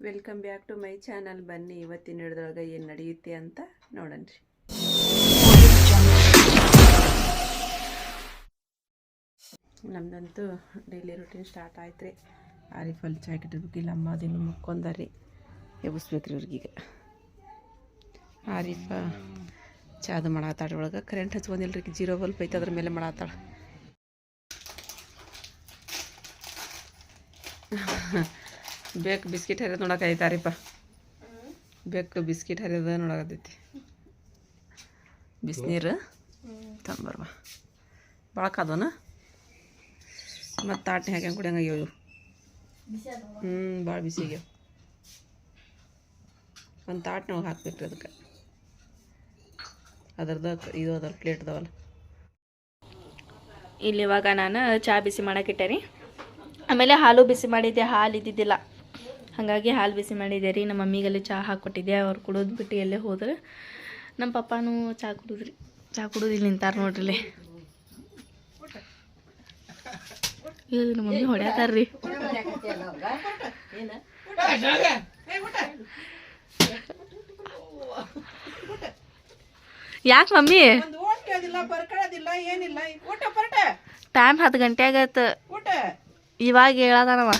Welcome back to my channel ಬನ್ನಿ, ಇವತ್ತಿನ ಹಿಡಿದೊಳಗೆ ಏನು ನಡೆಯುತ್ತೆ ಅಂತ ನೋಡಣ್ರಿ ನಮ್ದಂತೂ ಡೈಲಿ ರೂಟೀನ್ ಸ್ಟಾರ್ಟ್ ಆಯ್ತು ರೀ. ಆರಿಫಲ್ ಚಾಯ್ ಕಟ್ಟಬೇಕಿಲ್ಲ ಅಮ್ಮ ಅದಿನ್ನು ಮುಕ್ಕೊಂದಾರಿ ಎಬ್ಬಿಸ್ಬೇಕ್ರಿ ಇವ್ರಿಗೀಗ. ಆರಿಫ ಚಾದು ಮಾಡಾತಾಳ ಒಳಗೆ ಕರೆಂಟ್ ಹಚ್ಕೊಂಡಿಲ್ರಿ ಜೀರೋ ಬಲ್ಪ್ ಐತೆ ಅದ್ರ ಮೇಲೆ ಮಾಡತ್ತಾಳ ಬೇಕು ಬಿಸ್ಕಿಟ್ ಹರಿಯೋದು ನೋಡಕೈತೆ ಐತಾರಿಪ್ಪ ಬೇಕು ಬಿಸ್ಕಿಟ್ ಹರಿಯೋದು ನೋಡಕತ್ತೈತಿ. ಬಿಸಿನೀರು ತಂಬರ್ವ ಭಾಳ ಕಾದೋನ ಮತ್ತು ತಾಟ್ನೆ ಹಾಕ್ಯಂಗೆ ಕುಡಿಯಂಗೆ ಆಗ್ಯಾವ ಇವು ಹ್ಞೂ ಭಾಳ ಬಿಸಿ ಆಗ್ಯಾವ. ಒಂದು ತಾಟ್ನಾಗ ಹಾಕ್ಬೇಕು ಅದಕ್ಕೆ ಅದ್ರದ್ದು ಇದು ಅದ್ರ ಪ್ಲೇಟ್ ಅದಾವಲ್ಲ. ಇಲ್ಲಿ ಇವಾಗ ನಾನು ಚಹಾ ಬಿಸಿ ಮಾಡೋಕ್ಕಿಟ್ಟೆ ರೀ ಆಮೇಲೆ ಹಾಲು ಬಿಸಿ ಮಾಡಿದ್ದೆ ಹಾಲು ಇದ್ದಿದ್ದಿಲ್ಲ. ಹಾಗಾಗಿ ಹಾಲು ಬಿಸಿ ಮಾಡಿದ್ದೆ ರೀ. ನಮ್ಮ ಮಮ್ಮಿಗಲ್ಲಿ ಚಹಾ ಹಾಕ್ಕೊಟ್ಟಿದ್ದೆ ಅವ್ರು ಕುಡಿದು ಬಿಟ್ಟು ಎಲ್ಲೇ ಹೋದ್ರೆ. ನಮ್ಮ ಪಪ್ಪಾನೂ ಚಹಾ ಕುಡಿದ್ರಿ. ಚಹಾ ಕುಡೋದಿಲ್ಲ ನಿಂತಾರ ನೋಡ್ರಿ ಇಲ್ಲಿ. ನಮ್ಮ ಮಮ್ಮಿ ಹೊಡ್ಯಾತಾರ್ರಿ ಯಾಕೆ ಮಮ್ಮಿ? ಟೈಮ್ ಹತ್ತು ಗಂಟೆ ಆಗತ್ತ ಇವಾಗ ಹೇಳದಾನವ.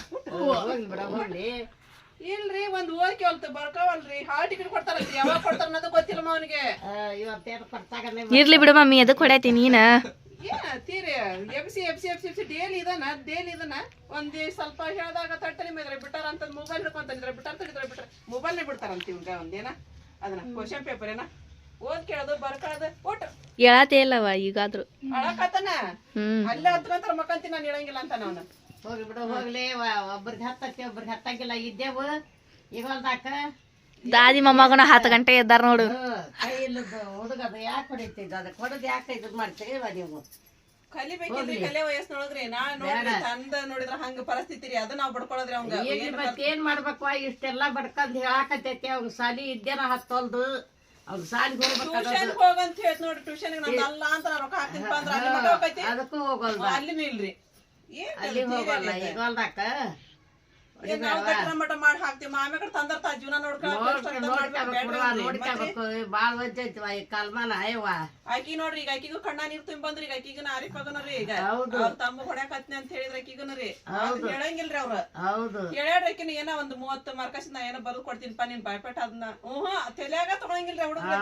ಇಲ್ರಿ ಒಂದ್ ಓದ್ಕೆ ಹೊಲ್ತು ಬರ್ಕಾವಲ್ರಿ. ಹಾಲ್ ಟಿಕೆಟ್ ಕೊಡ್ತಾರಲ್ರಿ ಯಾವಾಗ ಕೊಡ್ತಾರ ಅನ್ನೋದು ಗೊತ್ತಿಲ್ಲಮ್ಮ ಅವನಿಗೆ. ಇರ್ಲಿ ಬಿಡು ಮಮ್ಮಿ ಅದು ಹೊಡ್ಯಾತಿ ನೀನ? ಏನ ತೀರಿ F C F C daily ಇದನ್ನ ಡೇಲಿ ಇದನ್ನ ಒಂದ್ ಸ್ವಲ್ಪ ಹೇಳ್ದಾಗ ತಟ್ಟಲಿ ಮೇಲೆ ಬಿಟ್ಟಾರ ಅಂತ ಮೊಬೈಲ್ ಹಿಡ್ಕೊಂತಂದ್ರೆ ಬಿಟ್ಟಾರ ತೆಗಿದ್ರೆ ಬಿಟ್ಟಾರ. ಮೊಬೈಲ್ನೇ ಬಿಡ್ತಾರಂತ ಇವ್ಗ ಒಂದೇನ? ಅದನ್ನ ಕ್ವಶನ್ ಪೇಪರ್ ಏನ? ಓದ್ ಕೇಳೋದು ಬರ್ಕೊಳ್ಳೋದು ಒಟ್ಟು. ಹೇಳತ್ತೇ ಇಲ್ಲವ ಈಗಾದ್ರು. ಅಳಕತ್ತನ ಅಲ್ಲೇ ಹತ್ಕೊಂತಾರ ಮಕ್ಕಂತೀನಿ ನಾನು ಹೇಳಂಗಿಲ್ಲ ಅಂತ ಅವನು. ಹೋಗಿ ಬಿಡು ಹೋಗ್ಲಿ. ಒಬ್ರಿಗೆ ಹತ್ತಕ್ಕೆ ಒಬ್ರಿಗೆ ಹತ್ತಂಗಿಲ್ಲ. ಇದ್ದೇವು. ಈಗ ಒಂದಾಕ ದಾದಿ ಮೊಮ್ಮಗನ ಹತ್ತು ಗಂಟೆ ಇದ್ದಾರ ನೋಡು. ಕೈ ಇಲ್ಲದ ಹುಡುಗ ಅದು ಯಾಕೆ ಹೊಡಿತಿದ್ದ? ಅದಕ್ಕೆ ಹೊಡೆದು ಯಾಕೆ ಇದು ಮಾಡ್ತೀವ ನೀವು. ಕಲಿಬೇಕಿಲ್ರಿ ಕಲೆ ವಯಸ್ಸಿನೊಳಗ್ರಿ ನಾ ನೋಡ್ರಿ ತಂದ ನೋಡಿದ್ರ ಹಂಗ ಪರಿಸ್ಥಿತಿ ರೀ. ಅದು ನಾವ್ ಬಡ್ಕೊಳ್ಳೋದ್ರಿ ಅವಂಗ. ಏನ್ ಮತ್ತೆ ಏನ್ ಮಾಡ್ಬೇಕು ಇಷ್ಟೆಲ್ಲ ಬಡ್ಕಂದ್ ಹೇಳಾಕತೈತಿ ಅವ್ರ ಸಾಲಿ ಇದ್ದೇನ ಹತ್ತೊಲ್ದು. ಅವ್ರ ಸಾಲಿಗೆ ಹೋಗ್ಬೇಕು ಟ್ಯೂಷನ್ ಹೋಗಂತ ಹೇಳ್ತ ನೋಡ್ರಿ. ಟ್ಯೂಷನ್ ಅಲ್ಲ ಅಂತ ರೊಕ್ಕ ಹಾಕ್ತೀನಿ ಅದಕ್ಕೂ ಹೋಗಲ್ದ. ಅಲ್ಲಿ ಇಲ್ರಿ. ಅಲ್ಲಿ ಹೋಗಲ್ಲ ನಾವ್ ಗಟ್ರ ಮಾಡಿ ಹಾಕ್ತೀವಿ ತಂದರ್ತಾ ಜೀವನ ಬಾಳ ನೋಡ್ಕೋಬೇಕು ಬಾಳ್ ವಜ್ಜೈತಿವ ಈ ಕಾಲ್ಮಾನ ಅಯ್ಯವ್ವ ಆಕಿ ನೋಡ್ರಿ ಈಗ ಆಕಿಗೂ ಕಣ್ಣ ನೀರ್ ಈಗ ಆಕಿಗೂ ಆರಿಫಾಗನರಿ ಈಗ. ಹೌದು. ಅವ್ರ ತಮ್ಮ ಅಂತ ಹೇಳಿದ್ರ ರೀ ಹೇಳಂಗಿಲ್ರಿ ಅವ್ರ. ಹೌದು. ಹೇಳ್ಯಾಡ್ರಿ ಆಕಿನ ಏನೋ ಒಂದ್ ಮೂವತ್ತು ಮಾರ್ಕಸ್ ನಾ ಏನೋ ಬರೆದು ಕೊಡ್ತೀನಿಪ್ಪ ನೀನ್ ಬಾಯ್ಪೇಟ ಅದನ್ನ ಹ್ಮ್ ತಲೆಯಾಗ ತಗೊಳಂಗಿಲ್ರಿ ಹುಡುಗ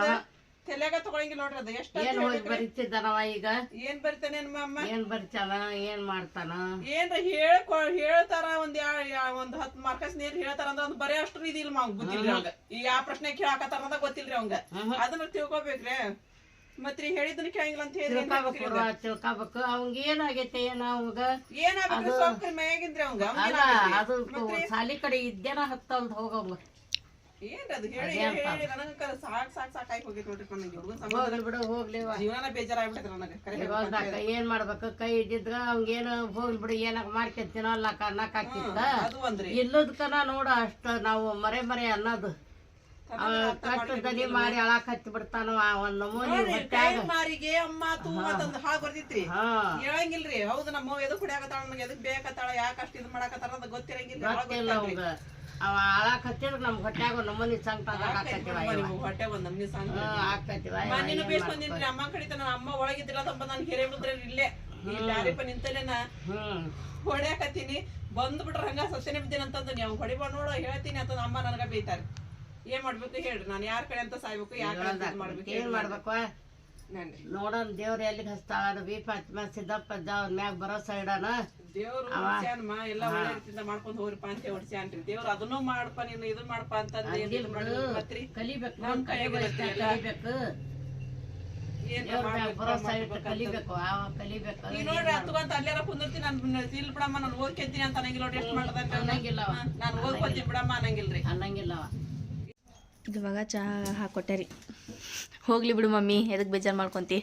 ತಲ್ಯಾಗ ತಗೊಳಂಗಿಲ್ಲ ನೋಡ್ರಿ ಅದು. ಎಷ್ಟ ಏನ್ ಹೋಗಿ ಬರೀತಿದ್ದಾನವ ಈಗ? ಏನ್ ಬರಿತಾನೆ ಅಮ್ಮ? ಏನ್ ಬರಿತಾನ? ಏನ್ ಮಾಡ್ತಾನ? ಏನ್ರ ಹೇಳ್ಕೊ ಹೇಳ್ತಾರ ಒಂದ್ ಒಂದ್ ಹತ್ ಮಾರ್ಕಸ್ ನೀರ್ ಹೇಳ್ತಾರ ಅಂದ್ರ ಒಂದ್ ಬರೇ ಅಷ್ಟು ಇದಿಲ್ಲ ಅವಂಗ ಗೊತ್ತಿಲ್ರಿ ಅವಂಗ ಈಗ ಯಾವ ಪ್ರಶ್ನೆ ಕೇಳಾಕತ್ತಾರ ಅಂತ ಗೊತ್ತಿಲ್ರಿ ಅವಂಗ ಅದನ್ನ ತಿಳ್ಕೊಬೇಕ್ರಿ. ಮತ್ರಿ ಹೇಳಿದ್ದನ್ನ ಕೇಳಂಗಿಲ್ಲ ಅಂತ ಹೇಳಿ ತಿಳ್ಕೊಬೇಕು ಅವಂಗ ಏನಾಗೈತೆ ಏನ ಅವಾಗ? ಏನಾಗ್ಬೇಕು ಮ್ಯಾಗಿಂದ್ರಿ ಅವಂಗ ಅದು ಸಾಲಿ ಕಡೆ ಇದ್ದೇನ ಹತ್ತಲ್ದ ಹೋಗಂಗ ಏನ್ರಿ ಅದು ಹೇಳಿ ಹೇಳಿ ಹೇಳಿ. ನನಗ ಸಾಕ್ ಸಾಕ್ ಸಾಕಾಗಿ ಹೋಗೈತಿ ನೋಡ್ರಿ ನನಗೆ ಹುಡುಗನ್ ಸಂಬಂಧ ಹೋಗ್ಲಿ ಬಿಡು ಹೋಗ್ಲಿ ಜೀವನ ಬೇಜಾರಾಗ್ಬಿಟ್ಟೈತಿ ನನಗ. ಕರೆ ಏನ್ ಮಾಡ್ಬೇಕು? ಕೈ ಇದ್ದಿದ್ರ ಅವಂಗೇನು ಹೋಗ್ಲಿ ಬಿಡು ಏನಕ್ ಮಾಡ್ಕೊಂತೀನೋ ಅಲ್ಲ ಕಣ್ಣಕ್ ಹಾಕಿತ್ತ ಇಲ್ಲದಕ್ಕನ ನೋಡ ಅಷ್ಟ ನಾವು ಮರೆ ಮರೆ ಅನ್ನೋದು. ಕಟ್ಟದಲ್ಲಿ ಮಾಡಿ ಅಳಾಕ್ ಹತ್ತಿ ಬಿಡ್ತಾನ ಒಂದ್ ನಮೂನಿ ಮಾರಿಗೆ ಅಮ್ಮ ತುಂಬಾ ತಂದು ಹಾಳ್ ಬರ್ತಿತ್ರಿ ಹೇಳಂಗಿಲ್ರಿ ಹೌದು ನಮ್ಮ ಎದಕ್ ಕುಡಿಯಾಕತ್ತಾಳ ನನಗೆ ಎದಕ್ ಬೇಕತ್ತಾಳ ಯಾಕೆ ಅಷ್ಟು ಇದು ಮಾಡಾಕತ್ತಾರ ಅಂತ ಗೊತ್ತಿರಂಗಿಲ್ಲ ಗೊತ್ತಿಲ್ಲ ಅವ ಅಳಾಕ್ ಹತ್ತಿದ್ರ ನಮ್ ಹೊಟ್ಯಾಗ ನಮೂನಿ ಸಂಕಟ ಹೊಟ್ಟೆ ಸಾಂಗ್ ಮನೇನು ಬೇಸ್ಕೊಂದಿನ್ರಿ ಅಮ್ಮ ಕಡಿತ ಅಮ್ಮ ಒಳಗಿದ್ದಿಲ್ಲ ತಂಬ ನಾನು ಹಿರೇ ಬಿದ್ರ ಇಲ್ಲೇ. ಇಲ್ಲಿ ಯಾರಿಪ್ಪ ನಿಂತಲ್ಲೇ ನಾ? ಹ್ಮ್. ಹೊಡ್ಯಾಕತ್ತೀನಿ. ಬಂದ್ಬಿಟ್ರ ಹಂಗ ಸತ್ಯನೇ ಬಿದ್ದೀನಿ ಅಂತಂದ್ ನೀವು ಹೊಡಿಬ ನೋಡ ಹೇಳ್ತೀನಿ ಅಂತ ಅಮ್ಮ ನನಗ ಬೈತಾರೆ. ಏನ್ ಮಾಡ್ಬೇಕು ಹೇಳ್ರಿ ನಾನು ಯಾರ ಕಡೆ ಅಂತ ಸಾಯ್ಬೇಕು ಯಾರ ಕಡೆ ಮಾಡ್ಬೇಕು ಏನ್ ಮಾಡ್ಬೇಕು? ನೋಡೋಣ ದೇವ್ರ ಎಲ್ಲಿಗೆ ಹಚ್ತಾಳ ಬಿ ಫಾತ್ಮ ಸಿದ್ದಪ್ಪ ಅವ್ರ ಮ್ಯಾಗ ಬರೋ ಇಡೋಣ ದೇವ್ರು ಹೊಡ್ಸ್ಯಾನಮ್ಮ ಎಲ್ಲ ಒಳ್ಳೆ ರೀತಿಯಿಂದ ಮಾಡ್ಕೊಂಡ್ ಹೋಗ್ರಿಪ್ಪ ಅಂತ ಹೊಡ್ಸ್ಯಾನ್ರಿ. ದೇವ್ರು ಅದನ್ನೂ ಮಾಡಪ್ಪ ನೀನು ಇದು ಮಾಡಪ್ಪ ಅಂತ ಕಲಿಬೇಕು ನಮ್ ಕಲಿಬೇಕು ಇಟ್ಟು ಕಲಿಬೇಕು. ಈಗ ನೋಡ್ರಿ ಹತ್ಕೊಂತ ಅಲ್ಲಾರ ಕುಂದಿರ್ತೀನಿ ನಾನು ಇಲ್ಲಿ ಬಿಡಮ್ಮ ನಾನು ಓದ್ಕೊಂತೀನಿ ಅಂತ ಅನ್ನಂಗಿಲ್ಲ ನೋಡ್ರಿ ಎಷ್ಟು ಮಾಡ್ದಂಗ ಅನ್ನಂಗಿಲ್ಲ ನಾನು ಓದ್ಕೊತೀನಿ ಬಿಡಮ್ಮ ಅನ್ನಂಗಿಲ್ರಿ. ಅನ್ನಂಗಿಲ್ಲ ಅವ. ಇವಾಗ ಚಹಾ ಹಾಕೊಟ್ಟೆ ರೀ. ಹೋಗ್ಲಿ ಬಿಡು ಮಮ್ಮಿ ಎದಕ್ಕೆ ಬೇಜಾರು ಮಾಡ್ಕೊಂತಿ?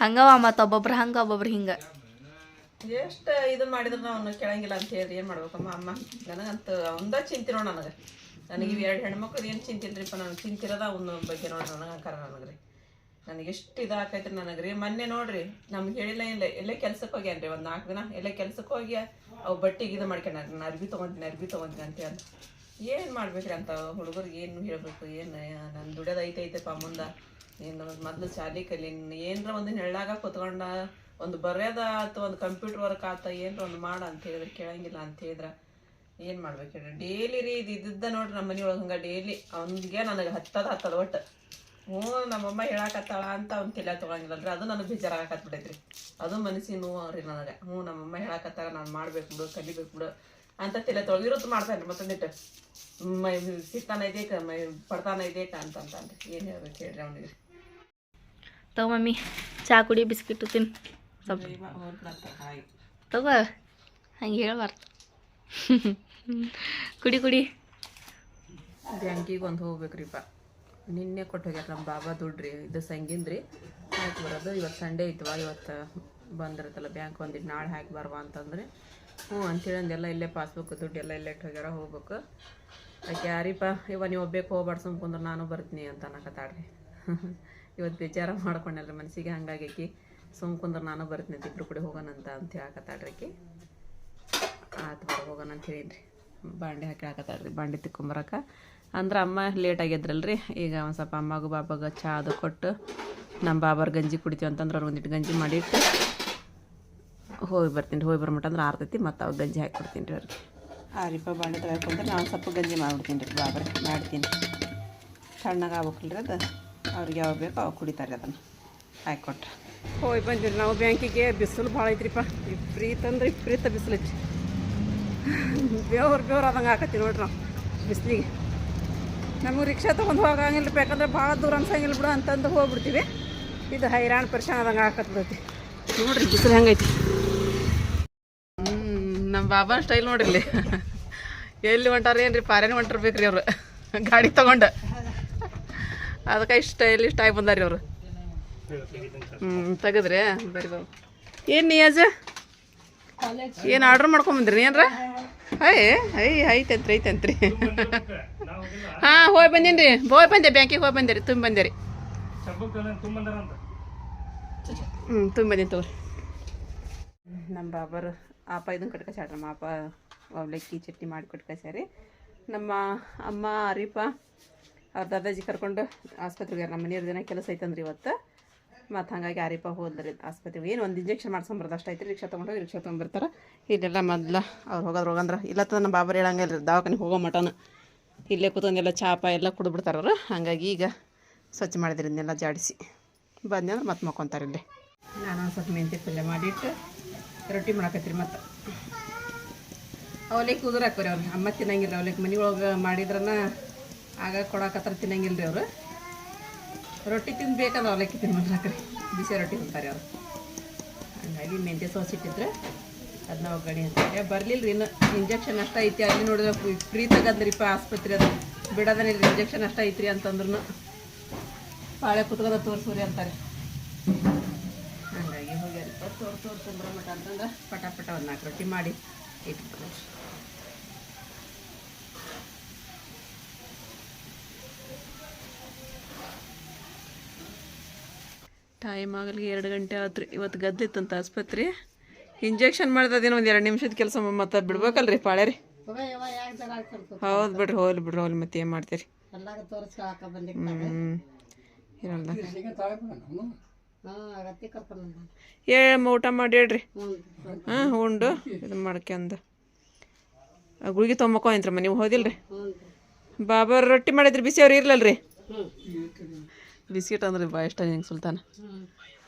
ಹಂಗವ ಮತ್ತು ಒಬ್ಬೊಬ್ರು, ಹಂಗ ಒಬ್ಬೊಬ್ರು ಹಿಂಗ. ಎಷ್ಟು ಇದು ಮಾಡಿದ್ರು ನಾವು ಕೇಳಂಗಿಲ್ಲ ಅಂತ ಹೇಳಿ ಏನ್ ಮಾಡ್ಬೇಕಮ್ಮ ಅಮ್ಮ? ನನಗಂತ ಒಂದ ಚಿಂತೆ ನೋಡ ನನಗೆ. ನನಗೆ ಇವ್ ಎರಡು ಹೆಣ್ಮಕ್ಳು ಏನು ಚಿಂತೆ ಇಲ್ರಿಪ್ಪ ನನಗೆ ಚಿಂತಿರೋದ ಅವ್ನ ಬಗ್ಗೆ ನೋಡ್ರಿ ನನಗ ಅಂಕಾರ ನನಗ್ರಿ. ನನಗೆ ಎಷ್ಟು ಇದಾಕೈತ್ರಿ ನನಗ್ರಿ. ಮೊನ್ನೆ ನೋಡ್ರಿ ನಮ್ಗೆ ಹೇಳಿಲ್ಲ ಇಲ್ಲ, ಎಲ್ಲೇ ಕೆಲ್ಸಕ್ಕೆ ಹೋಗ್ಯಾನ್ರಿ ಒಂದು ನಾಲ್ಕು ದಿನ. ಎಲ್ಲೇ ಕೆಲ್ಸಕ್ಕೆ ಹೋಗಿ ಅವು ಬಟ್ಟಿಗೆ ಇದು ಮಾಡ್ಕೊಂಡ್ರಿ ನಾನು ಅರ್ಬಿ ತೊಗೊಂತೀನಿ ಅರ್ಬಿ ತೊಗೊಂತೀನಿ ಅಂತ ಹೇಳಿ ಏನು ಮಾಡ್ಬೇಕ್ರಿ ಅಂತ ಹುಡುಗರಿಗೆ ಏನು ಹೇಳ್ಬೇಕು, ಏನು ನನ್ನ ಐತೆ ಐತೈತಪ್ಪ ಮುಂದೆ. ಏನು ಮೊದ್ಲು ಶಾಲಿ ಕಲಿ ಏನರ ಒಂದು ಹೇಳಾಗ ಕುತ್ಕೊಂಡ, ಒಂದು ಬರೆಯೋದ ಆತು ಒಂದು ಕಂಪ್ಯೂಟರ್ ವರ್ಕ್ ಆತ, ಏನರ ಒಂದು ಮಾಡ ಅಂತ ಹೇಳಿದ್ರೆ ಕೇಳಂಗಿಲ್ಲ ಅಂತ ಹೇಳಿದ್ರೆ. ಏನು ಮಾಡ್ಬೇಕು ಹೇಳಿ ಡೈಲಿ ರೀ ಇದು ಇದ್ದಿದ್ದ ನೋಡ್ರಿ ನಮ್ಮ ಮನೆಯೊಳಗೆ ಹಂಗೆ ಡೈಲಿ ಅವನಿಗೆ ನನಗೆ ಹತ್ತದ ಹತ್ತದ ಒಟ್ಟು. ಹ್ಞೂ ನಮ್ಮಮ್ಮ ಹೇಳಾಕತ್ತಾಳ ಅಂತ ಅವ್ನು ತಲೆ ತೊಗೊಳಂಗಿಲ್ಲಲ್ರಿ. ಅದು ನನಗೆ ಬೇಜಾರಾಗಕತ್ಬಿಟ್ಟೈತ್ರಿ ಅದು ಮನಸ್ಸಿನ ನೋವು ರೀ ನನಗೆ. ಹ್ಞೂ ನಮ್ಮಮ್ಮ ಹೇಳಾಕತ್ತಾಗ ನಾನು ಮಾಡ್ಬೇಕು ಬಿಡು, ಕಲಿಬೇಕು ಬಿಡು. ಅಂತ ತಲೆ ತೊಗೊಳ ಇರುತ್ತೆ ಮಾಡ್ತಾನೆ ಮತ್ತೊಂದಿಟ್ಟು ಮೈ ಸಿಗ್ತಾನ ಇದೇಕ ಮೈ ಪಡ್ತಾನ ಇದೇಕ ಅಂತಂತಾನ್ರಿ ಏನು ಹೇಳ್ಬೇಕು ಹೇಳ್ರಿ ಅವನಿಗೆ. ತಗೋ ಮಮ್ಮಿ ಚಾ ಕುಡಿ ಬಿಸ್ಕಿಟ್ಟು ತಿನ್. ಸ್ವಲ್ಪ. ತಗೋ ಹಂಗೆ ಹೇಳ್ಬಾರ್ದು. ಕುಡಿ ಕುಡಿ. ಬ್ಯಾಂಕಿಗೆ ಒಂದು ಹೋಗ್ಬೇಕ್ರಿಪ್ಪ ನಿನ್ನೆ ಕೊಟ್ಟು ಹೋಗ್ಯಾರ ನಮ್ಮ ಬಾಬಾ ದುಡ್ಡ್ರಿ ಇದು ಸಂಗಿಂದ್ರಿ. ಹಾಕಿ ಬರೋದು ಇವತ್ತು ಸಂಡೇ ಇತ್ತು ಇವತ್ತು ಬಂದಿರತ್ತಲ್ಲ ಬ್ಯಾಂಕ್ ಒಂದಿಟ್ಟು ನಾಳೆ ಹಾಕಿ ಬರುವ ಅಂತಂದ್ರೆ ಹ್ಞೂ ಅಂತೇಳಿ ಅಂದೆಲ್ಲ ಇಲ್ಲೇ ಪಾಸ್ಬುಕ್, ದುಡ್ಡೆಲ್ಲ ಇಲ್ಲೇ ಹೋಗ್ಯಾರ, ಹೋಗ್ಬೇಕು. ಆಕೆ ಯಾರಿಪ್ಪ, ಇವ ನೀವು ಒಬ್ಬೇಕು, ಹೋಗ್ಬಾರ್ದು ಸುಮ್ಕುಂದ್ರೆ ನಾನು ಬರ್ತೀನಿ ಅಂತ ಅನ್ನಕತ್ತಾಳ್ರಿ. ಇವತ್ತು ಬೇಜಾರ ಮಾಡ್ಕೊಂಡಲ್ರಿ ಮನಸ್ಸಿಗೆ ಹಂಗಾಗೈಕಿ ಸುಮ್ಕುಂದ್ರೆ ನಾನು ಬರ್ತೀನಿ ಅಂತ ಇಬ್ಬರು ಕೂಡ ಹೋಗೋಣಂತ ಅಂತ ಹೇಳಕತ್ತಾಳ್ರಿ ಆಕಿ. ಆತು ಬರ ಹೋಗೋಣ ಅಂತ ಹೇಳಿನ್ರಿ. ಬಾಂಡೆ ಹಾಕಿ ಹಾಕತ್ತಾಳ್ರಿ, ಬಾಂಡೆ ತಿಕ್ಕೊಂಬರಕ. ಅಂದ್ರೆ ಅಮ್ಮ ಲೇಟ್ ಆಗ್ಯದ್ರಲ್ರಿ ಈಗ ಒಂದು ಸ್ವಲ್ಪ ಅಮ್ಮಗೂ, ಬಾಬಾಗ ಚಾ ಅದು ಕೊಟ್ಟು ನಮ್ಮ ಬಾಬಾರ್ ಗಂಜಿ ಕುಡಿತೀವಿ ಅಂತಂದ್ರೆ ಅವ್ರು ಒಂದಿಟ್ಟು ಗಂಜಿ ಮಾಡಿಟ್ಟು ಹೋಗಿ ಬರ್ತೀನಿ ಹೋಗಿ ಬರ್ಮಟ ಅಂದ್ರೆ ಆರ್ತೈತಿ ಮತ್ತು ಅವು ಗಂಜಿ ಹಾಕಿ ಕೊಡ್ತೀನಿ ರೀ ಅವ್ರಿಗೆ. ಆರಿಪ ಬಾಂಡೆ ತಗೊಂಡ್ರೆ ನಾನು ಸ್ವಲ್ಪ ಗಂಜಿ ಮಾಡಿಬಿಡ್ತೀನಿ ರೀ ಬಾಬ್ರೆ ಮಾಡ್ತೀನಿ. ತಣ್ಣಗೆ ಆಗ್ಬೇಕಲ್ರಿ ಅದು. ಅವ್ರಿಗೆ ಯಾವಾಗ ಬೇಕೋ ಅವಾಗ ಕುಡಿತಾರೆ ಅದನ್ನು. ಹಾಕಿಕೊಟ್ರೆ ಹೋಗಿ ಬಂದಿರಿ ನಾವು ಬ್ಯಾಂಕಿಗೆ ಬಿಸಿಲು ಭಾಳ ಐತ್ರಿಪ್ಪ. ವಿಪರೀತ ಅಂದ್ರೆ ವಿಪರೀತ ಬಿಸಿಲು ಐತಿ ಬೇವ್ರು ಬೇವ್ರು ಆದಂಗೆ ಆಕತಿ ನೋಡ್ರಿ ನಾವು ಬಿಸಿಲಿಗೆ. ನಮಗೆ ರಿಕ್ಷಾ ತೊಗೊಂಡು ಹೋಗಂಗಿಲ್ಲ ಬೇಕಂದ್ರೆ ಭಾಳ ದೂರ ಅನ್ಸಂಗಿಲ್ಲ ಬಿಡು ಅಂತಂದು ಹೋಗ್ಬಿಡ್ತೀವಿ. ಇದು ಹೈರಾಣ ಪರಿಶಾನ ಆದಂಗೆ ಆಕತ್ತೈತಿ ನೋಡ್ರಿ ಬಿಸಿಲು ಹೆಂಗೈತಿ. ಬಾಬಾ ಸ್ಟೈಲ್ ನೋಡ್ರಿ ಎಲ್ಲಿ ಹೊಂಟಾರ ಏನ್ರಿ? ಪಾರೇನೆ ಹೊಂಟಿರ್ಬೇಕ್ರಿ ಅವ್ರು. ಗಾಡಿ ತಗೊಂಡ. ಅದಕ್ಕೆ ಇಷ್ಟ ಸ್ಟೈಲ್ ಇಷ್ಟ ಆಗಿ ಬಂದಾರಿ ಅವರು. ಹ್ಞೂ ತೆಗದ್ರಿ. ಬರಿ ಬಾಬು. ಏನು ನಿಯಾಜ ಏನು ಆರ್ಡ್ರ್ ಮಾಡ್ಕೊಂಬಂದ್ರಿ ಏನ್ರ? ಹೈ ಹೈ ಐತಂತ್ರಿ ಐತಂತ್ರಿ. ಹಾಂ, ಹೋಗಿ ಬಂದೇನ್ರಿ. ಹೋಗಿ ಬಂದೆ ಬ್ಯಾಂಕಿಗೆ ಹೋಗಿ ಬಂದೆ ರೀ ತುಂಬ ಬಂದೆ ರೀ ಹ್ಞೂ ತುಂಬ ಬಂದೀನಿ ತಗೋರಿ. ನಮ್ಮ ಬಾಬರು. ಆಪ ಇದನ್ನು ಕಟ್ಕೊಸಾಡ್ರಮ್ಮ ಆಪ ಅವಲಕ್ಕಿ ಚಟ್ನಿ ಮಾಡಿ ಕಟ್ಕೊಸಾರಿ ನಮ್ಮ ಅಮ್ಮ ಅರೀಪ ಅವ್ರ ದಾದಾಜಿ ಕರ್ಕೊಂಡು ಆಸ್ಪತ್ರೆಗೆ ನಮ್ಮ ಮನೆಯವ್ರ ದಿನ ಕೆಲಸ ಐತಂದ್ರೆ ಇವತ್ತು. ಮತ್ತು ಹಾಗಾಗಿ ಆರಿಪ ಹೋದ್ರಿ ಆಸ್ಪತ್ರೆಗೆ. ಏನು ಒಂದು ಇಂಜೆಕ್ಷನ್ ಮಾಡ್ಸ್ಕೊಂಬರ್ದು ಅಷ್ಟು ಐತ್ರಿ. ರಿಕ್ಷಾ ತೊಗೊಂಡೋಗಿ ರಿಕ್ಷಾ ತೊಗೊಂಬರ್ತಾರೆ ಇಲ್ಲೆಲ್ಲ ಮೊದ್ಲು ಅವ್ರು ಹೋಗೋದ್ರ ಹೋಗಂದ್ರೆ ಇಲ್ಲ ನಮ್ಮ ಬಾಬರ್ ಹೇಳಂಗಿಲ್ಲ ರೀ ದವಾಖಾನೆ ಹೋಗೋ ಮಟನ ಇಲ್ಲೇ ಕೂತ್ಕೊಂಡೆಲ್ಲ ಚಾಪ ಎಲ್ಲ ಕುಡಿದ್ಬಿಡ್ತಾರೆ ಅವರು. ಹಾಗಾಗಿ ಈಗ ಸ್ವಚ್ಛ ಮಾಡಿದ್ರಿ, ಇದನ್ನೆಲ್ಲ ಜಾಡಿಸಿ. ಬಂದೆ ಮತ್ತೆ ಮಕ್ಕೊಂತಾರೆ ಇಲ್ಲಿ. ನಾನು ಸ್ವಲ್ಪ ಮೆಂತ್ಯ ಪಲ್ಯ ಮಾಡಿಟ್ಟು ರೊಟ್ಟಿ ಮಾಡಾಕತ್ತೀರಿ ಮತ್ತು? ಅವಲಕ್ಕಿ ಉದುರು ಹಾಕೋರಿ ಅವ್ರು. ಅಮ್ಮ ತಿನ್ನಂಗಿಲ್ಲ ಅವಲಕ್ಕಿ ಮನೆ ಒಳಗೆ ಮಾಡಿದ್ರನ ಆಗ ಕೊಡಾಕತ್ರ ತಿನ್ನಂಗಿಲ್ಲ ರೀ ಅವರು. ರೊಟ್ಟಿ ತಿನ್ಬೇಕಂದ್ರೆ ಅವಲಕ್ಕಿ ತಿನ್ಬಂದ್ರಾಕ್ರಿ ಬಿಸಿ ರೊಟ್ಟಿ ತಿಂತಾರೆ ಅವರು. ಹಂಗಾಗಿ ಮೆಂತ್ಯ ಸೋಸ್ ಇಟ್ಟಿದ್ರೆ ಅದನ್ನ ಒಗ್ಗರಣೆ ಅಂತಾರೆ ಬರಲಿಲ್ಲ ರೀ ಇನ್ನು. ಇಂಜೆಕ್ಷನ್ ಅಷ್ಟ ಐತಿ. ಅಲ್ಲಿ ನೋಡಿದ್ರೆ ಫ್ರೀ ತಗದ್ರಿಪ್ಪ ಆಸ್ಪತ್ರೆ ಅದು. ಬಿಡೋದನಿಲ್ಲ ಇಂಜೆಕ್ಷನ್ ಅಷ್ಟ ಐತ್ರಿ ಅಂತಂದ್ರೂ ಪಾಳೆ ಕುತ್ಕೋದ ತೋರಿಸ್ರಿ ಅಂತಾರೆ. ಹೋಗ್ಯಾರಿಪ್ಪ ತೋರ್ ತೋರ್ಸಂಬ್ರ ಮಟ ಅಂತಂದ್ರೆ ಪಟ ಪಟ ಒಂದು ನಾಲ್ಕು ರೊಟ್ಟಿ ಮಾಡಿ ಇಟ್ಬಿಟ್ಟು ಟೈಮ್ ಆಗಲಿ ಎರಡು ಗಂಟೆ ಆತ್ರಿ. ಇವತ್ತು ಗದ್ದಿತ್ತಂತ ಆಸ್ಪತ್ರೆ. ಇಂಜೆಕ್ಷನ್ ಮಾಡ್ದದೇನೋ ಒಂದು ಎರಡು ನಿಮಿಷದ ಕೆಲಸ ಮತ್ತೆ ಬಿಡ್ಬೇಕಲ್ರಿ ಪಾಳೆ ರೀ ಹೌದು ಬಿಡ್ರಿ ಹೋಗ್ಲಿ ಬಿಡ್ರಿ ಹೋಗ್ಲಿ ಮತ್ತೆ ಏನು ಮಾಡ್ತೀರಿ? ಹ್ಞೂ ಇರಲ್ಲ. ಏ ಊಟ ಮಾಡಿ ಹೇಳ್ರಿ. ಹಾ ಉಂಡು. ಇದು ಮಾಡ್ಕ್ಯಂದು ಗುಳಿಗೆ ಗುಳಿಗೆ ಅಂತ್ರಿ ನೀವು ಹೋದಿಲ್ರಿ? ಬಾಬರ್ ರೊಟ್ಟಿ ಮಾಡಿದ್ರಿ ಬಿಸಿ ಅವ್ರು ಇರ್ಲಲ್ರಿ? ಬಿಸ್ಕಿಟ್ ಅಂದ್ರೆ ಬಾ ಇಷ್ಟ ನಿಂಗೆ ಸುಲ್ತಾನ.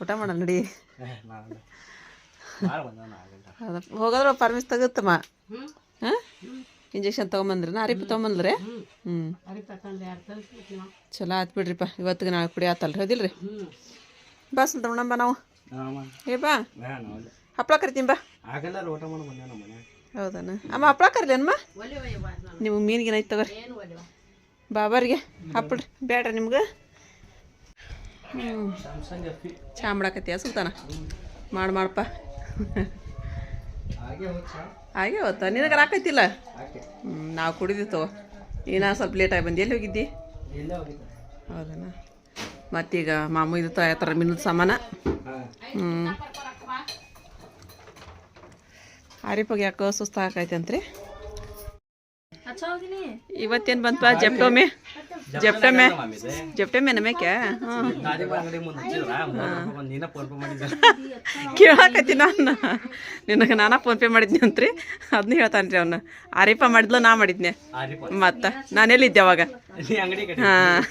ಊಟ ಮಾಡೋಣ ನಡಿ. ಹೋಗೋದ್ರ ಪರ್ಮಿಸ್ ತಗುತ್ತಮ್ಮ. ಹಾಂ? ಇಂಜೆಕ್ಷನ್ ತೊಗೊಂಬಂದ್ರಿ. ನಾ ಅರಿಪಿ ತೊಗೊಂಬಂದ್ರಿ. ಹ್ಞೂ ಚಲೋ ಆತ್ ಬಿಡ್ರಿಪ್ಪ. ಇವತ್ತಿಗೆ ನಾಳೆ ಕುಡಿ ಆತಲ್ರಿ ಹೌದಿಲ್ರಿ? ಹ್ಞೂ ಬಾ ಸುಲ್ತಾನಮ್ಮ ನಾವು ಏ ಬಾ. ಹಪ್ಪಳ ಕರಿತೀನಿ ಬಾ. ಹೌದಾನ? ಅಮ್ಮ ಹಪ್ಳ ಕರಿಲೇನಮ್ಮ ನಿಮ್ಗೆ ನೀವು ಮೀನಿಗೆ ಐತೆ ತಗೋರಿ. ಬಾಬಾರಿಗೆ ಹಪ್ಪಳ್ರಿ ಬೇಡ್ರಿ ನಿಮ್ಗೆ. ಚಾ ಮಾಡಾಕತ್ತೀಯ ಸುಲ್ತಾನ? ಮಾಡಿ ಮಾಡಪ್ಪ ಹಾಗೆ ಹೋತ ನಿನಗೆ ರಾಕೈತಿಲ್ಲ ಹ್ಞೂ ನಾವು ಕುಡಿದಿತ್ತು ನೀನು ಸ್ವಲ್ಪ ಲೇಟಾಗಿ ಬಂದು ಎಲ್ಲಿ ಹೋಗಿದ್ದೆ. ಹೌದನ? ಮತ್ತೀಗ ಮಾಮೂ ಇದು ತಯಾರ ಮಿನ್ನದ ಸಾಮಾನ. ಹ್ಞೂ ಆರಿಪಾಗ ಯಾಕೋ ಸುಸ್ತ ಆಕೈತೆ ಅಂತ್ರಿ ಇವತ್ತೇನು ಬಂತಪ್ಪ ಜಪ್ಟೊಮೆ. ಜಪ್ಟೊಮೆ ಮೇ ಹಚ್ಚಿದ್ರ? ಒಂದು ನೀನ ಕೇಳಾಕತ್ತಿ ನಿನಗೆ ನಾನಾ ಫೋನ್ ಪೇ ಮಾಡಿದ್ನಿ ಅಂತ್ರಿ. ಅದನ್ನ ಹೇಳ್ತಾನೆ ರೀ ಅವನು. ಆರಿಪ ಮಾಡಿದ್ಲು ನಾ ಮಾಡಿದ್ನೆ. ಮತ್ತ ನಾನು ಎಲ್ಲಿದ್ದೆ ಅವಾಗ? ಹಾಂ.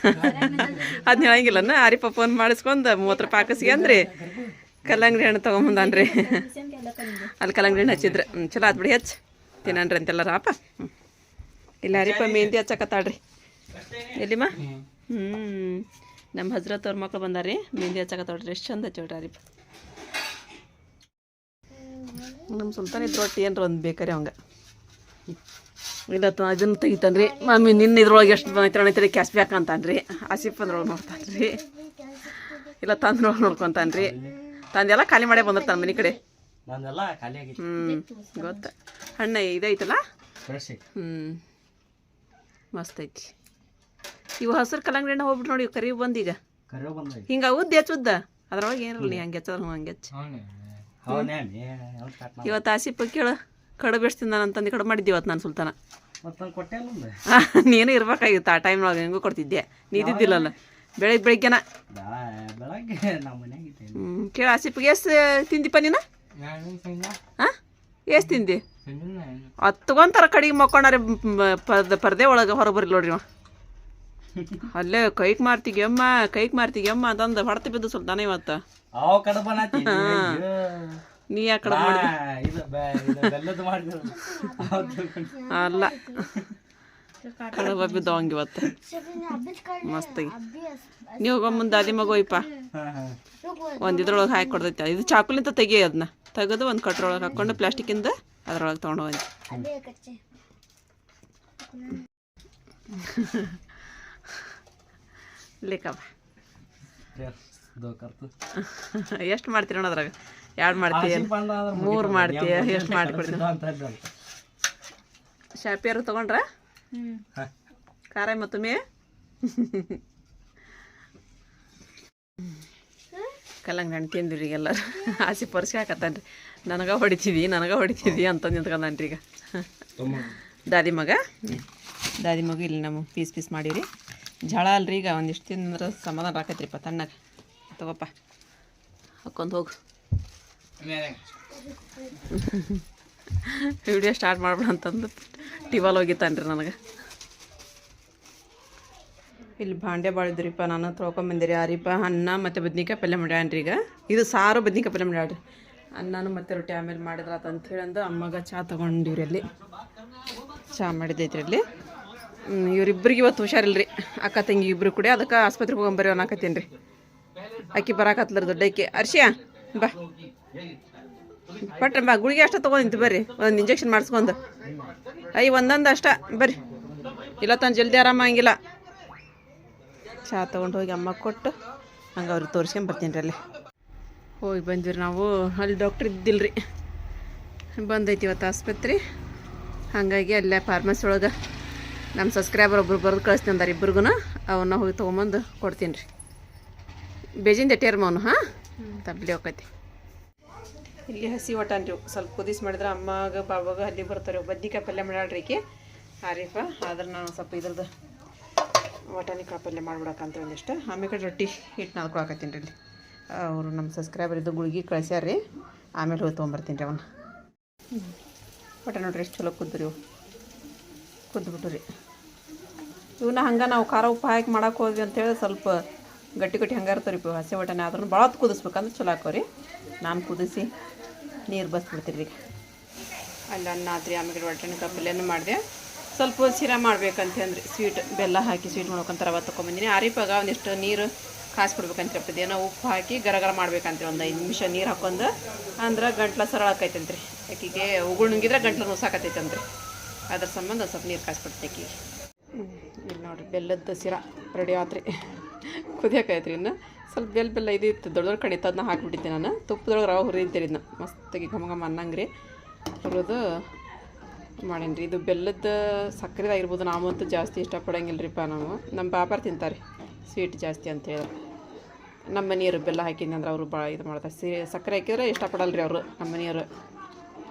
ಅದನ್ನ ಹೇಳಂಗಿಲ್ಲನ ಆರಿಪ ಫೋನ್ ಮಾಡಿಸ್ಕೊಂಡು ಮೂವತ್ತು ರೂಪಾಯಿ ಹಾಕಿಸ್ಗೆ ಅಂದ್ರಿ. ಕಲ್ಲಂಗಡಿ ಹಣ್ಣು ತಗೊಂಬಂದ್ರಿ ಅಲ್ಲಿ ಕಲ್ಲಂಗಡಿ ಹಣ್ಣು ಹಚ್ಚಿದ್ರೆ. ಹ್ಞೂ ಚಲೋ ಆತ್ ಬಿಡಿ ಹಚ್ಚ ತಿನ್ನನ್ರಿ ಅಂತೆಲ್ಲ ರಾಪ. ಹ್ಞೂ ಇಲ್ಲ ಹರಿಪ ಮೆಹಂದಿ ಹಚ್ಚಕತ್ತಾಳ್ರಿ. ಎಲ್ಲಿಮ್ಮ ಹ್ಞೂ ನಮ್ಮ ಹಜ್ರತ್ ಅವ್ರ ಮಕ್ಳು ಬಂದಾರಿ ಮೆಹಂದಿ ಹಚ್ಚಕತ್ತಾಳ್ರಿ ಎಷ್ಟು ಚಂದ ಹಚ್ಚೋಡ್ರಿ ನಮ್ಮ ಸುಲ್ತಾನ ಇದ್ರ ಒಟ್ಟು ಏನ್ರ ಒಂದು ಬೇಕಾರಿ ಅವಂಗ. ಇಲ್ಲ ತ ಇದನ್ನು ತೆಗಿತಾನ್ರಿ. ಮಮ್ಮಿ ನಿನ್ನ ಇದ್ರೊಳಗೆ ಎಷ್ಟು ಬಂದೈತೆ ಅಣೈತ್ರಿ ಕ್ಯಾಶ್ ಬ್ಯಾಕ್ ಅಂತಾನ್ರಿ ಆಸಿಫ್ ಅಂದ್ರೊಳಗೆ ನೋಡ್ತಾನ್ರಿ. ಇಲ್ಲ ತಂದ್ರೊಳಗೆ ನೋಡ್ಕೊಂತಾನ್ರಿ. ತಂದೆಲ್ಲ ಖಾಲಿ ಮಾಡೇ ಬಂದಿರ್ತಾನೆ ಮನೆ ಕಡೆ. ಹ್ಞೂ ಗೊತ್ತ. ಅಣ್ಣ ಇದೈತಲ್ಲ ಹ್ಞೂ ಮಸ್ತ್ ಐತಿ. ಇವು ಹಸಿರು ಕಲ್ಲಂಗಡಿ ಹಣ್ಣು ಹೋಗ್ಬಿಟ್ಟು ನೋಡಿ ಕರಿ ಬಂದೀಗ ಹಿಂಗೆ ಉದ್ದ ಹಿಂಗೆ ಉದ್ದ. ಹೆಚ್ಚುದ್ದ ಅದ್ರೊಳಗೆ ಏನಿರಲಿ ಹಂಗೆ ಹಚ್ಚದ ಹಂಗೆ ಹೆಚ್ಚು ಇವತ್ತು ಆಸಿಫ ಕೇಳು ಕಡು ಬೆಳೆಸ್ತೀನಿ ನಾನು ಅಂತಂದು ಕಡು ಮಾಡಿದ್ದೆ ಇವತ್ತು ನಾನು ಸುಲ್ತಾನ. ನೀನು ಇರ್ಬೇಕಾಗಿತ್ತು ಆ ಟೈಮ್ನೊಳಗೆ ಹೆಂಗೂ ಕೊಡ್ತಿದ್ದೆ. ನೀದಿದ್ದಿಲ್ಲಲ್ಲ. ಬೆಳಿಗ್ಗೆ ಬೆಳಿಗ್ಗೆನ ಹ್ಞೂ ಕೇಳ ಆಸಿಪ್ಗೆ ಎಷ್ಟು ತಿಂದಿಪ್ಪ ನೀನು? ಹಾಂ ಎಷ್ಟು ತಿಂದಿ? ಹತ್ಕೊಂತಾರ ಕಡೆಗೆ ಮಕ್ಕೊಂಡಾರೆ ಪರ್ದೆ ಪರ್ದೆ ಒಳಗೆ ಹೊರಗೆ ಬರ್ಲಿ ನೋಡ್ರಿ ಇವ. ಅಲ್ಲೇ ಕೈಕ್ ಮಾರ್ತಿಗೆ ಅಮ್ಮ ಕೈಕ್ ಮಾರ್ತಿಗೆ ಅಮ್ಮ ಅಂತಂದು ಹೊಡ್ತಿ ಬಿದ್ದು ಸುಲ್ತಾನ ಇವತ್ತು. ಅವ ಕಡಬನ ನೀ ಯಾ ಕಡೆ ಇದು ಬೆ- ಇದು ಬೆಲ್ಲದ್ದು ಮಾಡಿದ್ರು. ಅಲ್ಲ. ಕಡಬ ಬಿದ್ದವಂಗ ಇವತ್ತು. ಮಸ್ತಾಗಿ. ನೀವು ಮುಂದೆ ಅದಿ ಮಗೋಯ್ಪ ಒಂದು ಇದ್ರೊಳಗೆ ಹಾಕಿ ಕೊಡ್ತೈತೆ. ಇದು ಚಾಕುಲಿಂತ ತೆಗಿ ಅದನ್ನ ತೆಗೆದು ಒಂದು ಕಟ್ರೊಳಗೆ ಹಾಕ್ಕೊಂಡು ಪ್ಲಾಸ್ಟಿಕ್ಕಿಂದ ಅದ್ರೊಳಗೆ ತೊಗೊಂಡು ಹೋಗಿ. ಲೇಕವ ದೋಕರ್ತು ಎಷ್ಟು ಮಾಡ್ತೀರ ಅದ್ರಾಗ? ಎರಡು ಮಾಡ್ತೀಯ ಮೂರು ಮಾಡ್ತೀಯ? ಎಷ್ಟು ಮಾಡಿಕೊಡ್ತೀನಿ ಶಾಪಿಯರು ತಗೊಂಡ್ರಾ? ಖಾರ ಮತ್ತೊಮ್ಮೆ ಕಲ್ಲಂಗಡಿ ಹಣ್ಣು ತಿಂದಿರಿ ಈಗ ಎಲ್ಲರೂ. ಆಸೆ ಪರ್ಸಿ ಹಾಕತ್ತಾನ್ರಿ. ನನಗೆ ಹೊಡಿತೀವಿ ನನಗೆ ಹೊಡಿತೀವಿ ಅಂತ ನಿಂತ್ಕೊಂಡಾನ್ರಿ ಈಗ. ದಾದಿ ಮಗ? ದಾದಿ ಮಗ ಇಲ್ಲಿ ನಮ್ಮ ಪೀಸ್ ಪೀಸ್ ಮಾಡೀರಿ ಜಳ ಅಲ್ರಿ ಈಗ ಒಂದಿಷ್ಟು ತಿಂದ್ರೆ ಸಮಾಧಾನ ಆಕೈತ್ರಿಪ್ಪ ತಣ್ಣಗ. ತಗೋಪ್ಪ. ಹಾಕ್ಕೊಂಡು ಹೋಗು. ವಿಡಿಯೋ ಸ್ಟಾರ್ಟ್ ಮಾಡ್ಬಿಡ ಅಂತಂದು ಟಿವಲ್ ಹೋಗಿತ್ತಾನ್ರಿ ನನಗೆ. ಇಲ್ಲಿ ಭಾಂಡೆ ಬಾಳಿದ್ರಿಪ್ಪ ನಾನು ತೊಳ್ಕೊಂಬಂದಿರಿ ಯಾರಿಪ್ಪ? ಅನ್ನ ಮತ್ತು ಬದ್ನಿಕಾಯಿ ಪಲ್ಯ ಮಾಡ್ಯಾನ್ರಿ ಈಗ. ಇದು ಸಾರು ಬದ್ನಿಕಾಯಿ ಪಲ್ಯ ಮಾಡ್ಯಾಡ್ರಿ ಅನ್ನನು ಮತ್ತೆ ರೊಟ್ಟಿ ಆಮೇಲೆ ಮಾಡಿದ್ರ ಅಂತ ಹೇಳಂದು ಅಮ್ಮಗ ಚಹಾ ತೊಗೊಂಡಿವ್ರಿ ಅಲ್ಲಿ. ಚಹಾ ಮಾಡಿದೈತ್ರಿ ಅಲ್ಲಿ. ಹ್ಮ್, ಇವ್ರಿಬ್ರಿಗೆ ಇವತ್ತು ಹುಷಾರಿಲ್ರಿ. ಅಕ್ಕ ತಂಗಿ ಇಬ್ಬರು ಕೂಡ. ಅದಕ್ಕೆ ಆಸ್ಪತ್ರೆಗೆ ಹೋಗೊಂಬರ್ರಿ ಅನ್ನಕತ್ತೀನಿ ರೀ. ಅಕ್ಕಿ ಬರಾಕತ್ಲರ ದೊಡ್ಡಕ್ಕೆ ಅರ್ಶಿಯಾ ಬಾ. ಪಟ್ರ ಬಾ. ಗುಳಿಗೆ ಅಷ್ಟ ತೊಗೊಂಡಿಂತು ಬರ್ರಿ. ಒಂದು ಇಂಜೆಕ್ಷನ್ ಮಾಡಿಸ್ಕೊಂಡು. ಐ ಒಂದೊಂದು ಅಷ್ಟ. ಬರ್ರಿ. ಇಲ್ಲ ತಂದು ಜಲ್ದಿ ಆರಾಮಾಗಿಲ್ಲ ಚಹಾ ತೊಗೊಂಡು ಹೋಗಿ ಅಮ್ಮ ಕೊಟ್ಟು ಹಂಗೆ ಅವ್ರಿಗೆ ತೋರಿಸ್ಕೊಂಡು ಬರ್ತೀನಿ ರೀ ಅಲ್ಲಿ. ಹೋಗಿ ಬಂದ್ವಿ ನಾವು. ಅಲ್ಲಿ ಡಾಕ್ಟ್ರ್ ಇದ್ದಿಲ್ಲ ರೀ ಬಂದೈತಿ ಇವತ್ತು ಆಸ್ಪತ್ರೆ. ಹಾಗಾಗಿ ಅಲ್ಲೇ ಫಾರ್ಮಸಿ ಒಳಗೆ. ನಮ್ಮ ಸಬ್ಸ್ಕ್ರೈಬರ್ ಒಬ್ರು ಬರೆದು ಕಳಿಸ್ತೀನಿ ಅಂದ್ರೆ ಇಬ್ರಿಗೂ ಅವನ್ನ ಹೋಗಿ ತೊಗೊಂಬಂದು ಕೊಡ್ತೀನಿ ರೀ. ಬೇಜಿಂದ ಎಟ್ಟಿಯರ್ ಮೌನು ಹಾಂ? ತಬ್ಲಿ ಹೋಗೈತಿ ಇಲ್ಲಿ ಹಸಿ ಒಟ್ಟಾನ ರೀ ಸ್ವಲ್ಪ ಕುದಿಸ್ ಮಾಡಿದ್ರೆ ಅಮ್ಮಗ ಬಾಬಾಗ ಅಲ್ಲಿ ಬರ್ತಾರೆ. ಬದ್ನಿಕಾಯಿ ಪಲ್ಯ ಮಾಡಿ ರೀ ಆರೀಫ ಆದ್ರೆ ನಾನು ಸ್ವಲ್ಪ ಇದ್ರದ್ದು ಕಾಯಿ ಪಲ್ಯ ಮಾಡ್ಬಿಡಕ್ಕಂತ ಒಂದಿಷ್ಟು ಆಮೇಲೆ ಕಡೆ ರೊಟ್ಟಿ ಹಿಟ್ಟು ನಾದ್ಕೊಳಕತ್ತೀನಿ ರೀ ಇಲ್ಲಿ. ಅವರು ನಮ್ಮ ಸಬ್ಸ್ಕ್ರೈಬರ್ ಇದು ಗುಳಿಗೆ ಕಳ್ಸ್ಯಾರ ರೀ. ಆಮೇಲೆ ಹೋಗಿ ತೊಗೊಂಬರ್ತೀನಿ ರೀ ಅವನು. ಒಟ್ಟ ನೋಡ್ರಿ ಎಷ್ಟು ಚಲೋ ಕುದ್ರಿ ಕುದ್ಬಿಟ್ಟು ರೀ ಇವನ್ನ ಹಂಗೆ ನಾವು ಖಾರ ಉಪ್ಪು ಹಾಕಿ ಮಾಡಕ್ಕೆ ಹೋದ್ವಿ ಅಂತೇಳಿ ಸ್ವಲ್ಪ ಗಟ್ಟಿ ಗಟ್ಟಿ ಹಂಗೆ ಇರ್ತಾವೆ ರೀ ಹಸಿ ಒಟ್ಟನೆ ಆದ್ರೂ ಭಾಳ ಹೊತ್ತು ಕುದಿಸ್ಬೇಕಂದ್ರೆ ಚಲೋ ಹಾಕೋರಿ ನಾನು ಕುದಿಸಿ ನೀರು ಬಸ್ಬಿಡ್ತೀರಿ ರೀ ಅಲ್ಲಿ ಅನ್ನ ಆದ್ರಿ, ಆಮೇಲೆ ಒಟ್ಟಣೆ ಕಪ್ಪಲೆಯನ್ನು ಮಾಡಿದೆ. ಸ್ವಲ್ಪ ಶಿರಾ ಮಾಡ್ಬೇಕಂತ ಅಂದ್ರಿ. ಸ್ವೀಟ್, ಬೆಲ್ಲ ಹಾಕಿ ಸ್ವೀಟ್ ಮಾಡ್ಬೇಕಂತ ರವ ತೊಗೊಂಬಂದಿನಿ ಆರಿಪಾಗ ಒಂದಿಷ್ಟು ನೀರು ಕಾಸ್ಬಿಡ್ಬೇಕಂತ ಹೇಳ್ತದೆ ಏನೋ ಉಪ್ಪು ಹಾಕಿ ಗರ ಗರ ಒಂದು ಐದು ನಿಮಿಷ ನೀರು ಹಾಕೊಂಡು ಅಂದ್ರೆ ಗಂಟ್ಲ ಸರಳ ಆಕೈತಂತ್ರಿ ಆಕಿಗೆ ಉಗುಳು ನುಂಗಿದ್ರೆ ಗಂಟ್ಲು ನುಸಾಕತ್ತೈತಂತ್ರಿ. ಅದ್ರ ಸಂಬಂಧ ಸ್ವಲ್ಪ ನೀರು ಕಾಸ್ಬಿಡ್ತೆ ಇಲ್ಲಿ ನೋಡ್ರಿ ಬೆಲ್ಲದ ಸಿರಾ ರೆಡಿ ಆತ್ರಿ. ಕುದಿಯಾಕೈತ್ರಿ ಇನ್ನು. ಸ್ವಲ್ಪ ಬೆಲ್ಲ ಬೆಲ್ಲ ಇದು ಇತ್ತು, ದೊಡ್ಡ ದೊಡ್ಡ ಕಡೆ ಅದನ್ನ ಹಾಕಿಬಿಟ್ಟಿದ್ದೆ ನಾನು. ತುಪ್ಪದೊಳಗೆ ರವೆ ಹುರಿತೀರಿ ಇದನ್ನ ಮಸ್ತಾಗಿ ಘಮ ಘಮ ಅನ್ನಂಗೆ ರೀ ಹುರಿದು ಮಾಡೀನಿ ರೀ ಇದು ಬೆಲ್ಲದ ಸಕ್ಕರೆದಾಗಿರ್ಬೋದು ನಾವಂತೂ ಜಾಸ್ತಿ ಇಷ್ಟಪಡಂಗಿಲ್ಲ ರೀಪ್ಪ ನಾವು. ನಮ್ಮ ಪಾಪಾರ್ ತಿಂತಾರೆ, ಸ್ವೀಟ್ ಜಾಸ್ತಿ ಅಂತ ಹೇಳಿ. ನಮ್ಮ ಮನೆಯವರು ಬೆಲ್ಲ ಹಾಕಿದ್ನಿ ಅಂದ್ರೆ ಅವರು ಭಾಳ ಇದು ಮಾಡ್ತಾರೆ. ಸೀರೆ, ಸಕ್ಕರೆ ಹಾಕಿದ್ರೆ ಇಷ್ಟಪಡಲ್ಲ ರೀ ಅವರು ನಮ್ಮ ಮನೆಯವರು.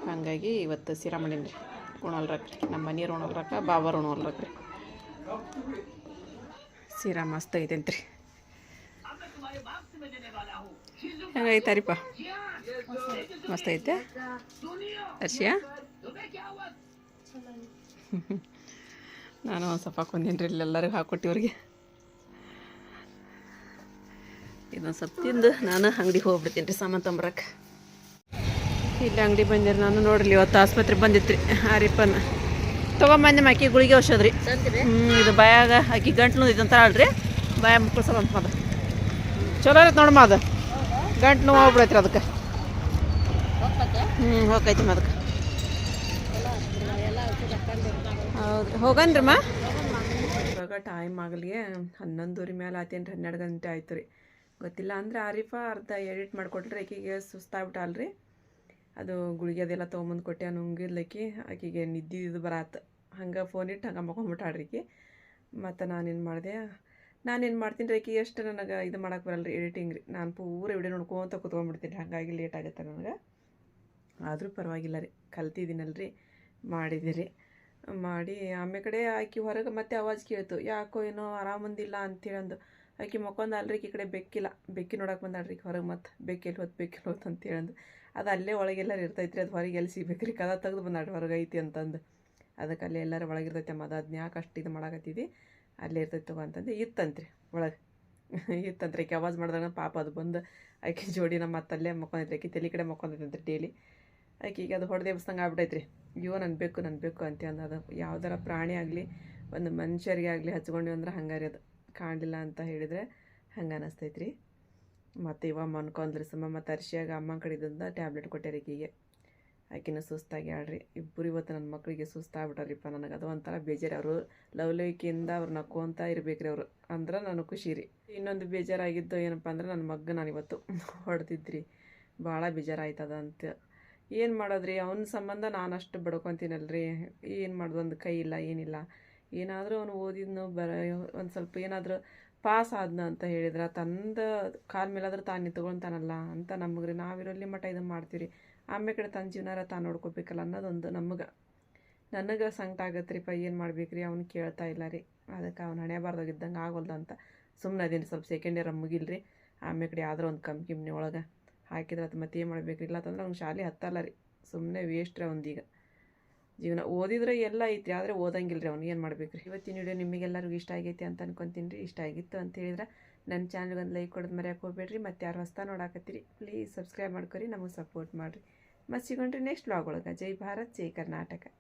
ಹಾಗಾಗಿ ಇವತ್ತು ಸೀರಾ ಮಾಡೀನಿ ರೀ ಉಣಲ್ರಕ್ರಿ ನಮ್ಮ ಮನೆಯವ್ರು ಉಣಲ್ರಕ್ಕ ಬಾಬಾರು ಉಣಲ್ರಕ್ರಿ ಸೀರಾ ಮಸ್ತ್ ಐತೇನ್ರಿ. ಹೆಂಗೈತಾರಿಪ್ಪ ಮಸ್ತ್ ಐತೆ? ಅರ್ಶಿಯಾ? ನಾನು ಒಂದು ಸ್ವಲ್ಪ ಹಾಕೊಂಡೀನಿ ರೀ ಇಲ್ಲೆಲ್ಲರಿಗೂ ಹಾಕ್ಕೊಟ್ಟಿವ್ರಿಗೆ ಇದೊಂದು ಸ್ವಲ್ಪ ತಿಂದು ನಾನು ಅಂಗಡಿಗೆ ಹೋಗ್ಬಿಡ್ತೀನಿ ರೀ ಸಾಮಾನು ತೊಂಬರಕ್ಕೆ ಇಲ್ಲಿ ಅಂಗಡಿ ಬಂದಿರಿ ನಾನು ನೋಡ್ರಿ ಇವತ್ತು ಆಸ್ಪತ್ರೆ ಬಂದಿತ್ತು ರೀ ಆರಿಪ್ಪನ ತೊಗೊಂಬಂದೆ ಮಕ್ಕಿ ಗುಳಿಗೆ ಔಷಧ ರೀ. ಹ್ಞೂ ಇದು ಬಾಯಾಗ ಅಕ್ಕಿ ಗಂಟ್ಲು ಇದಂತ ಅಲ್ರಿ. ಬಾಯ ಅಂತ ಮದ ಚಲೋ ಇರತ್ತೆ ನೋಡಮ್ಮ ಅದು. ಗಂಟ್ಲು ನೋವು ಹೋಗ್ಬಿಡೈತ್ರಿ ಅದಕ್ಕೆ. ಹ್ಞೂ ಹೋಗೈತಿ ಅದಕ್ಕೆ. ಹೌದು ಹೋಗಂದ್ರಮ್ಮ ಇವಾಗ ಟೈಮ್ ಆಗಲಿ ಹನ್ನೊಂದೂರಿ ಮೇಲೆ ಆತೇನು ರೀ ಹನ್ನೆರಡು ಗಂಟೆ ಆಯ್ತು ರೀ. ಗೊತ್ತಿಲ್ಲ ಅಂದ್ರೆ ಆರಿಫಾ ಅರ್ಧ ಎಡಿಟ್ ಮಾಡಿಕೊಟ್ರಿ ಆಕಿಗೆ ಸುಸ್ತಾಗ್ಬಿಟ್ಟಲ್ರಿ. ಅದು ಗುಳಿಗೆ ಅದೆಲ್ಲ ತೊಗೊಂಬಂದು ಕೊಟ್ಟೆ ನುಂಗಿದ್ಲಕ್ಕಿ ಆಕಿಗೆ ನಿದ್ದೆ ಇದು ಬರಾತ್. ಹಂಗೆ ಫೋನ್ ಇಟ್ಟು ಹಂಗೆ ಮಕ್ಕೊಂಬಿಟ್ಟಾಳ್ರಿ ಆಕಿ ಮತ್ತು ನಾನೇನು ಮಾಡಿದೆ? ನಾನೇನು ಮಾಡ್ತೀನಿ ರೀ ಆಕೆ, ಎಷ್ಟು ನನಗೆ ಇದು ಮಾಡಕ್ಕೆ ಬರಲ್ಲ ರೀ ಎಡಿಟಿಂಗ್ ರೀ. ನಾನು ಪೂರ ವಿಡಿಯೋ ನೋಡ್ಕೊಂತ ಕುತ್ಕೊಂಡ್ಬಿಡ್ತೀನಿ ಹಾಗಾಗಿ ಲೇಟ್ ಆಗುತ್ತೆ ನನಗೆ. ಆದರೂ ಪರವಾಗಿಲ್ಲ ರೀ. ಕಲ್ತಿದ್ದೀನಲ್ಲ ರೀ ಮಾಡಿದಿರಿ ಮಾಡಿ ಆಮೇಲೆ ಕಡೆ ಆಕಿ ಹೊರಗೆ ಮತ್ತೆ ಆವಾಜ್ ಕೇಳ್ತು. ಯಾಕೋ ಏನೋ ಆರಾಮಂದಿಲ್ಲ ಅಂತೇಳಿ ಅಂದು ಆಕಿ ಮಕ್ಕೊಂದು ಅಲ್ರಿ ಈ ಕಡೆ ಬೆಕ್ಕಿಲ್ಲ. ಬೆಕ್ಕಿ ನೋಡಕ್ಕೆ ಬಂದಾಳ್ರಿ ಹೊರಗೆ ಮತ್ತೆ ಬೆಕ್ಕೆಲ್ಲಿ ಹೊತ್ತು ಬೆಕ್ಕಿಲ್ಲ ಹೊತ್ತು ಅಂತೇಳಿ ಅಂದು ಅಲ್ಲೇ ಒಳಗೆಲ್ಲರೂ ಇರ್ತೈತೆ ರೀ ಅದು ಹೊರಗೆ ಎಲ್ಲಿ ಸಿಗ್ಬೇಕು ರೀ ಕದ ತೆಗೆದು ಬಂದ ಹೊರಗೆ ಐತಿ ಅಂತಂದು. ಅದಕ್ಕೆ ಅಲ್ಲೇ ಎಲ್ಲರೂ ಒಳಗಿರ್ತೈತೆ ಅಮ್ಮ. ಅದು ಯಾಕೆ ಅಷ್ಟು ಇದು ಮಾಡಾಕತ್ತಿದ್ದಿ ಅಲ್ಲೇ ಇರ್ತೈತೆ ಅಂತಂದು. ಇತ್ತಂತ್ರಿ ಒಳಗೆ. ಇತ್ತಂತ್ರಿ. ಆಕೆ ಕೆವಾಜ್ ಮಾಡಿದಾಗ ಪಾಪ ಅದು ಬಂದು ಆಕೆ ಜೋಡಿ ನಮ್ಮ ಮತ್ತಲ್ಲೇ ಮಕ್ಕೊಂಡೈತ್ರಿ ಆಕೆ ತಲೆ ಕಡೆ ಮಕ್ಕೊಂಡೈತಂತ್ರಿ ಡೈಲಿ ಆಕೆಗೆ ಅದು ಹೊಡೆದೇ ಬಸ್ದಂಗೆ ಆಗ್ಬಿಟ್ಟೈತ್ರಿ. ಅಯ್ಯೋ ನನ್ನ ಬೇಕು ನನ್ನ ಬೇಕು ಅಂತ ಅದು ಯಾವ್ದಾರ ಪ್ರಾಣಿ ಆಗಲಿ, ಒಂದು ಮನುಷ್ಯರಿಗೆ ಆಗಲಿ ಹಚ್ಕೊಂಡ್ವಿ ಅಂದ್ರೆ ಹಂಗಾರಿ ಅದು. ಕಾಣಲಿಲ್ಲ ಅಂತ ಹೇಳಿದರೆ ಹಂಗೆ ಅನ್ನಿಸ್ತೈತ್ರಿ ಮತ್ತು ಇವ ಮನ್ಕೊಂದ್ರಿ ಸುಮ್ಮ ಮತ್ತು ಅರ್ಶಿಯಾಗ ಅಮ್ಮನ ಕಡೆದಿಂದ ಟ್ಯಾಬ್ಲೆಟ್ ಕೊಟ್ಟಾರ ಈಕಿಗೆ. ಆಕಿನ ಸುಸ್ತಾಗಿ ಆಡ್ರಿ ಇಬ್ಬರು ಇವತ್ತು ನನ್ನ ಮಕ್ಕಳಿಗೆ ಸುಸ್ತಾಗ್ಬಿಟ್ಟಾರಿಪ್ಪ ನನಗೆ. ಅದು ಒಂಥರ ಬೇಜಾರು. ಅವರು ಲವ್ಲವಿಕೆಯಿಂದ ಅವ್ರು ನಕ್ಕೊಂತ ಇರ್ಬೇಕ್ರಿ ಅವರು. ಅಂದ್ರೆ ನನಗೆ ಖುಷಿ ರೀ ಇನ್ನೊಂದು ಬೇಜಾರಾಗಿದ್ದು ಏನಪ್ಪ ಅಂದ್ರೆ ನನ್ನ ಮಗ್ಗ ನಾನು ಇವತ್ತು ಹೊಡೆದಿದ್ರಿ. ಭಾಳ ಬೇಜಾರಾಯ್ತದ ಅಂತ. ಏನು ಮಾಡೋದ್ರಿ? ಅವನ ಸಂಬಂಧ ನಾನು ಅಷ್ಟು ಬಡ್ಕೊತೀನಲ್ರಿ. ಏನು ಮಾಡೋದು? ಒಂದು ಕೈ ಇಲ್ಲ, ಏನಿಲ್ಲ. ಏನಾದರೂ ಅವನು ಓದಿದ್ನು, ಬರ ಒಂದು ಸ್ವಲ್ಪ ಏನಾದರೂ ಪಾಸ್ ಆದ್ನ ಅಂತ ಹೇಳಿದ್ರೆ, ತಂದ ಕಾಲ ಮೇಲಾದ್ರೂ ತಾನು ನಿಂತ್ಕೊಳ್ತಾನಲ್ಲ ಅಂತ ನಮಗೆ ರೀ ನಾವಿರಲ್ಲಿ ಮಠ ಇದನ್ನು ಮಾಡ್ತೀವಿ ಆಮೇಲೆ ಕಡೆ ತನ್ನ ಜೀವನಾರ ತಾನು ನೋಡ್ಕೋಬೇಕಲ್ಲ ಅನ್ನೋದೊಂದು ನಮಗೆ, ನನಗೆ ಸಂಕಟ ಆಗತ್ತೆ ರೀ ಏನು ಮಾಡ್ಬೇಕು ರೀ ಅವ್ನು ಕೇಳ್ತಾ ಇಲ್ಲ ರೀ ಅದಕ್ಕೆ ಅವ್ನು ಹಣೆಬಾರ್ದಾಗಿದ್ದಂಗೆ ಆಗೋಲ್ಲ ಅಂತ ಸುಮ್ಮನೆ ಅದೇನು ಸ್ವಲ್ಪ ಸೆಕೆಂಡ್ ಇಯರ್ ಮುಗಿಲ್ರಿ. ಆಮೇಲೆ ಕಡೆ ಒಂದು ಕಮ್ಮಿ ಕಿಮ್ನಿ ಒಳಗೆ ಹಾಕಿದ್ರೆ ಅದು ಮತ್ತೆ ಏನು ಮಾಡ್ಬೇಕು ಇಲ್ಲ ಅಂತಂದ್ರೆ ಅವ್ನು ಶಾಲೆ ಹತ್ತಲ್ಲ ರೀ ಸುಮ್ಮನೆ ವೇಸ್ಟ್ ರೀ ಅವ್ನದೀಗ. ಜೀವನ ಓದಿದ್ರೆ ಎಲ್ಲ ಐತ್ರಿ, ಆದರೆ ಓದಂಗಿಲ್ಲ ರೀ ಅವ್ನು, ಏನು ಮಾಡ್ಬೇಕು ರೀ ಇವತ್ತಿನ ವಿಡಿಯೋ ನಿಮಗೆಲ್ಲರಿಗೂ ಇಷ್ಟ ಆಗೈತಿ ಅಂತ ಅನ್ಕೊಂತೀನಿ ರೀ. ಇಷ್ಟ ಆಗಿತ್ತು ಅಂತ ಹೇಳಿದ್ರೆ ನನ್ನ ಚಾನಲ್ಗೆ ಒಂದು ಲೈಕ್ ಕೊಡೋದು ಮರ್ಯಾಕೆ ಹೋಗ್ಬೇಡ್ರಿ. ಮತ್ತು ಯಾರು ಹೊಸ್ತಾ ನೋಡಾಕತ್ತೀರಿ ಪ್ಲೀಸ್ ಸಬ್ಸ್ಕ್ರೈಬ್ ಮಾಡ್ಕೊರಿ, ನಮಗೆ ಸಪೋರ್ಟ್ ಮಾಡಿರಿ. ಮತ್ತು ಸಿಗೊಂಡ್ರಿ ನೆಕ್ಸ್ಟ್ ಬ್ಲಾಗ್ ಒಳಗೆ. ಜೈ ಭಾರತ್, ಜೈ ಕರ್ನಾಟಕ.